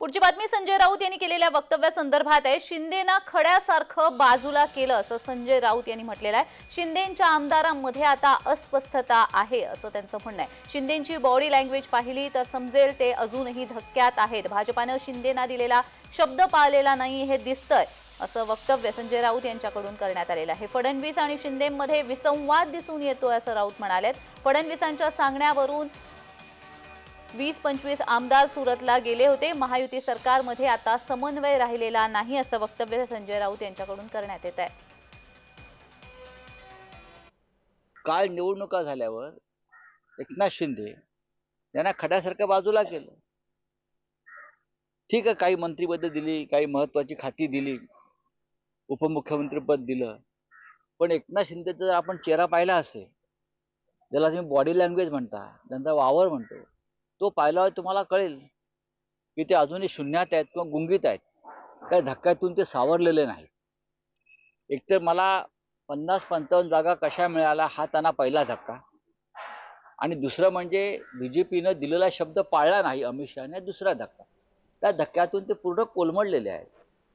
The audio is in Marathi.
पुढची बातमी संजय राऊत यांनी केलेल्या वक्तव्यासंदर्भात आहे. शिंदेना खड्यासारखं बाजूला केलं असं संजय राऊत यांनी म्हटलेलं आहे. शिंदेच्या आमदारांमध्ये आता अस्वस्थता आहे असं त्यांचं म्हणणं आहे. शिंदेची बॉडी लँग्वेज पाहिली तर समजेल ते अजूनही धक्क्यात आहेत. भाजपानं शिंदेना दिलेला शब्द पाळलेला नाही हे दिसतंय असं वक्तव्य संजय राऊत यांच्याकडून करण्यात आलेलं आहे. फडणवीस आणि शिंदेमध्ये विसंवाद दिसून येतोय असं राऊत म्हणालेत. फडणवीसांच्या सांगण्यावरून वीस पंचवीस आमदार सुरतला गेले होते. महायुती सरकारमध्ये आता समन्वय राहिलेला नाही असं वक्तव्य संजय राऊत यांच्याकडून करण्यात येत आहे. काल निवडणुका झाल्यावर एकनाथ शिंदे यांना खड्यासारखं बाजूला केलं. ठीक आहे काही मंत्रीपद दिली काही महत्वाची खाती दिली उपमुख्यमंत्रीपद दिलं. पण एकनाथ शिंदेचा जर आपण चेहरा पाहिला असेल ज्याला तुम्ही बॉडी लँग्वेज म्हणता त्यांचा वावर म्हणतो तो पाहिल्यावर तुम्हाला कळेल की ते अजूनही शून्यात आहेत किंवा गुंगीत आहेत. त्या धक्क्यातून ते सावरलेले नाही एकतर मला पन्नास पंचावन्न जागा कशा मिळाला हा त्यांना पहिला धक्का. आणि दुसरं म्हणजे बी जे पीनं दिलेला शब्द पाळला नाही अमित शहाने दुसरा धक्का. त्या धक्क्यातून ते पूर्ण कोलमडलेले आहेत.